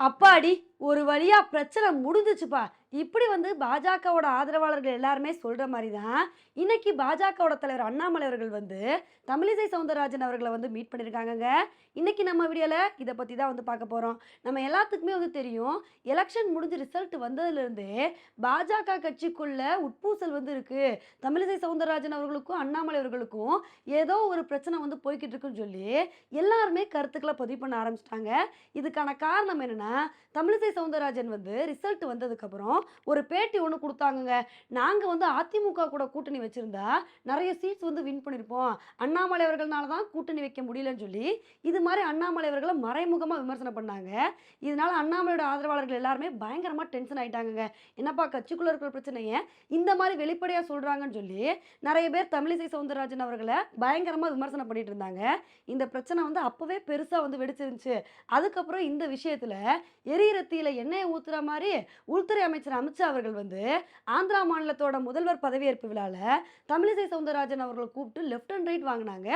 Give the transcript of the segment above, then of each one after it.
அப்பாடி ஒரு வழியா பிரச்சனை முடிஞ்சிச்சுப்பா. இப்படி வந்து பாஜகவோட ஆதரவாளர்கள் எல்லாருமே சொல்கிற மாதிரி தான் இன்னைக்கு பாஜகவோட தலைவர் அண்ணாமலை அவர்கள் வந்து தமிழிசை சவுந்தரராஜன் அவர்களை வந்து மீட் பண்ணியிருக்காங்கங்க இன்னைக்கு நம்ம வீடியோவில் இதை பற்றி தான் வந்து பார்க்க போகிறோம் நம்ம எல்லாத்துக்குமே வந்து தெரியும் எலெக்ஷன் முடிஞ்சு ரிசல்ட் வந்ததுலேருந்தே பாஜக கட்சிக்குள்ள உட்பூசல் வந்து இருக்குது தமிழிசை சவுந்தரராஜன் அவர்களுக்கும் அண்ணாமலை அவர்களுக்கும் ஏதோ ஒரு பிரச்சனை வந்து போய்கிட்டு இருக்குன்னு சொல்லி எல்லாருமே கருத்துக்களை பதிவு பண்ண ஆரம்பிச்சிட்டாங்க. இதுக்கான காரணம் என்னென்னா தமிழிசை சவுந்தரராஜன் வந்து ரிசல்ட் வந்ததுக்கப்புறம் ஒரு பேட்டி ஒன்று கொடுத்தாங்கங்க. நாங்கள் வந்து அதிமுக கூட கூட்டணி வச்சுருந்தா நிறைய சீட்ஸ் வந்து வின் பண்ணியிருப்போம் அண்ணாமலை அவர்கள்னால தான் கூட்டணி வைக்க முடியலன்னு சொல்லி இது மாதிரி அண்ணாமலை அவர்களை மறைமுகமாக விமர்சனம் பண்ணாங்க. இதனால அண்ணாமலையோட ஆதரவாளர்கள் எல்லாருமே பயங்கரமாக டென்ஷன் ஆகிட்டாங்கங்க என்னப்பா கட்சிக்குள்ள இருக்கிற பிரச்சனையை இந்த மாதிரி வெளிப்படையாக சொல்கிறாங்கன்னு சொல்லி நிறைய பேர் தமிழிசை சவுந்தரராஜன் அவர்களை பயங்கரமாக விமர்சனம் பண்ணிட்டு இருந்தாங்க. இந்த பிரச்சனை வந்து அப்போவே பெருசாக வந்து வெடிச்சிருந்துச்சு. அதுக்கப்புறம் இந்த விஷயத்தில் எரியிறத்தியில் எண்ணெயை ஊத்துற மாதிரி உள்துறை அமைச்சர் அமித்ஷா அவர்கள் வந்து ஆந்திரா மாநிலத்தோட முதல்வர் பதவியேற்பு விழாவில் தமிழிசை சவுந்தரராஜன் அவர்களை கூப்பிட்டு லெஃப்ட் அண்ட் ரைட் வாங்கினாங்க.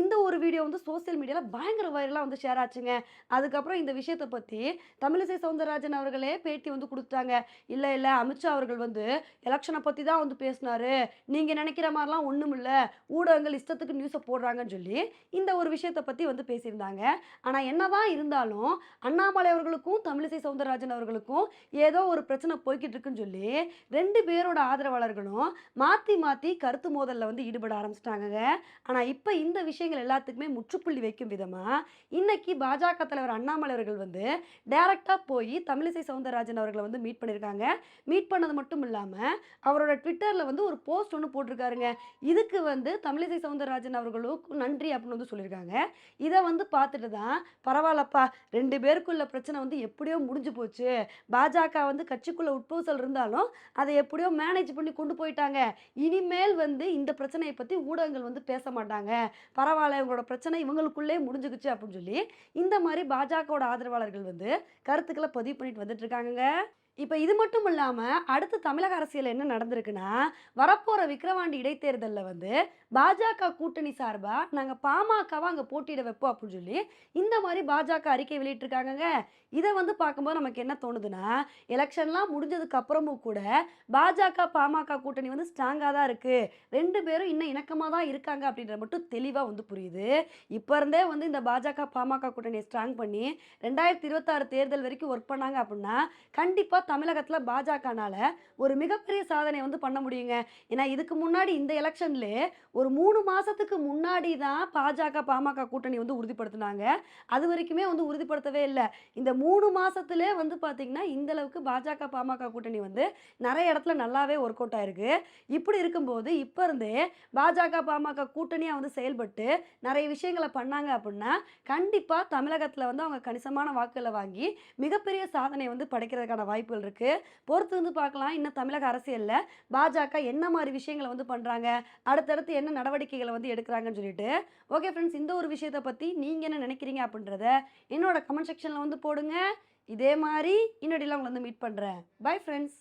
இந்த ஒரு வீடியோ வந்து சோஷியல் மீடியாவில் பயங்கர வைரலாக வந்து ஷேர் ஆச்சுங்க. அதுக்கப்புறம் இந்த விஷயத்தை பற்றி தமிழிசை சவுந்தரராஜன் அவர்களே பேட்டி வந்து கொடுத்தாங்க இல்லை இல்லை அமித்ஷா அவர்கள் வந்து எலெக்ஷனை பற்றி தான் வந்து பேசினாரு. நீங்கள் நினைக்கிற மாதிரிலாம் ஒன்றும் இல்லை. ஊடகங்கள் இஷ்டத்துக்கு நியூஸை போடுறாங்கன்னு சொல்லி இந்த ஒரு விஷயத்தை பற்றி வந்து பேசியிருந்தாங்க. ஆனால் என்னதான் இருந்தாலும் அண்ணாமலை அவர்களுக்கும் தமிழிசை சவுந்தரராஜன் அவர்களுக்கும் ஏதோ ஒரு பிரச்சனை போய் போய்கிட்டு இருக்குன்னு சொல்லி ரெண்டு பேரோட ஆதரவாளர்களும் மாற்றி மாற்றி கருத்து மோதலில் வந்து ஈடுபட ஆரம்பிச்சிட்டாங்கங்க. ஆனால் இப்போ இந்த விஷயங்கள் எல்லாத்துக்குமே முற்றுப்புள்ளி வைக்கும் விதமாக இன்னைக்கு பாஜக தலைவர் அண்ணாமலை அவர்கள் வந்து டைரக்டாக போய் தமிழிசை சவுந்தரராஜன் அவர்களை வந்து மீட் பண்ணியிருக்காங்க மீட் பண்ணது மட்டும் இல்லாமல் அவரோட ட்விட்டரில் வந்து ஒரு போஸ்ட் ஒன்று போட்டிருக்காருங்க. இதுக்கு வந்து தமிழிசை சவுந்தரராஜன் அவர்களுக்கும் நன்றி அப்படின்னு வந்து சொல்லியிருக்காங்க இதை வந்து பார்த்துட்டு தான் பரவாயில்லப்பா ரெண்டு பேருக்குள்ள பிரச்சனை வந்து எப்படியோ முடிஞ்சு போச்சு. பாஜக வந்து கட்சிக்குள்ளே ப்ரப்போசல் இருந்தாலும் அதை எப்படியோ மேனேஜ் பண்ணி கொண்டு போயிட்டாங்க. இனிமேல் வந்து இந்த பிரச்சனையை பற்றி ஊடகங்கள் வந்து பேச மாட்டாங்க. பரவாயில்ல இவங்களோட பிரச்சனை இவங்களுக்குள்ளே முடிஞ்சுக்குச்சு அப்படின்னு சொல்லி இந்த மாதிரி பாஜகவோட ஆதரவாளர்கள் வந்து கருத்துக்களை பதிவு பண்ணிட்டு வந்துட்டு இருக்காங்க இப்போ இது மட்டும் இல்லாமல் அடுத்து தமிழக அரசியல் என்ன நடந்திருக்குன்னா வரப்போகிற விக்கிரவாண்டி இடைத்தேர்தலில் வந்து பாஜக கூட்டணி சார்பாக நாங்கள் பாமகவை அங்கே போட்டியிட வைப்போம் அப்படின்னு சொல்லி இந்த மாதிரி பாஜக அறிக்கை வெளியிட்டிருக்காங்கங்க. இதை வந்து பார்க்கும்போது நமக்கு என்ன தோணுதுன்னா எலெக்ஷன்லாம் முடிஞ்சதுக்கு அப்புறமும் கூட பாஜக பாமக கூட்டணி வந்து ஸ்ட்ராங்காக தான் இருக்குது ரெண்டு பேரும் இன்னும் இணக்கமாக தான் இருக்காங்க அப்படின்றது மட்டும் தெளிவாக வந்து புரியுது. இப்போ இருந்தே வந்து இந்த பாஜக பாமக கூட்டணியை ஸ்ட்ராங் பண்ணி ரெண்டாயிரத்தி இருபத்தாறு தேர்தல் வரைக்கும் ஒர்க் பண்ணாங்க அப்படின்னா கண்டிப்பாக தமிழகத்தில் பாஜகனால ஒரு மிகப்பெரிய சாதனை வந்து பண்ண முடியுங்க. ஏன்னா இதுக்கு முன்னாடி இந்த எலெக்ஷன்லே ஒரு மூணு மாதத்துக்கு முன்னாடி தான் பாஜக பாமக கூட்டணி வந்து உறுதிப்படுத்தினாங்க. அது வரைக்குமே வந்து உறுதிப்படுத்தவே இல்லை. இந்த மூணு மாசத்திலே வந்து பார்த்திங்கன்னா இந்த அளவுக்கு பாஜக பாமக கூட்டணி வந்து நிறைய இடத்துல நல்லாவே ஒர்க் அவுட் ஆயிருக்கு. இப்படி இருக்கும்போது இப்போ இருந்தே பாஜக பாமக கூட்டணியாக வந்து செயல்பட்டு நிறைய விஷயங்களை பண்ணாங்க அப்படின்னா கண்டிப்பாக தமிழகத்தில் வந்து அவங்க கணிசமான வாக்குகளை வாங்கி மிகப்பெரிய சாதனை வந்து படைக்கிறதுக்கான வாய்ப்புகள் இருக்குது பொறுத்து வந்து பார்க்கலாம். இன்னும் தமிழக அரசியலில் பாஜக என்ன மாதிரி விஷயங்களை வந்து பண்ணுறாங்க அடுத்தடுத்து என்ன நடவடிக்கைகளை வந்து எடுக்கிறாங்கன்னு சொல்லிட்டு. ஓகே ஃப்ரெண்ட்ஸ் இந்த ஒரு விஷயத்தை பற்றி நீங்கள் என்ன நினைக்கிறீங்க அப்படின்றத என்னோட கமெண்ட் செக்ஷனில் வந்து போடுங்க. இதே மாதிரி இன்னொடிலாம் உங்களை வந்து மீட் பண்ணுறேன் பை ஃப்ரெண்ட்ஸ்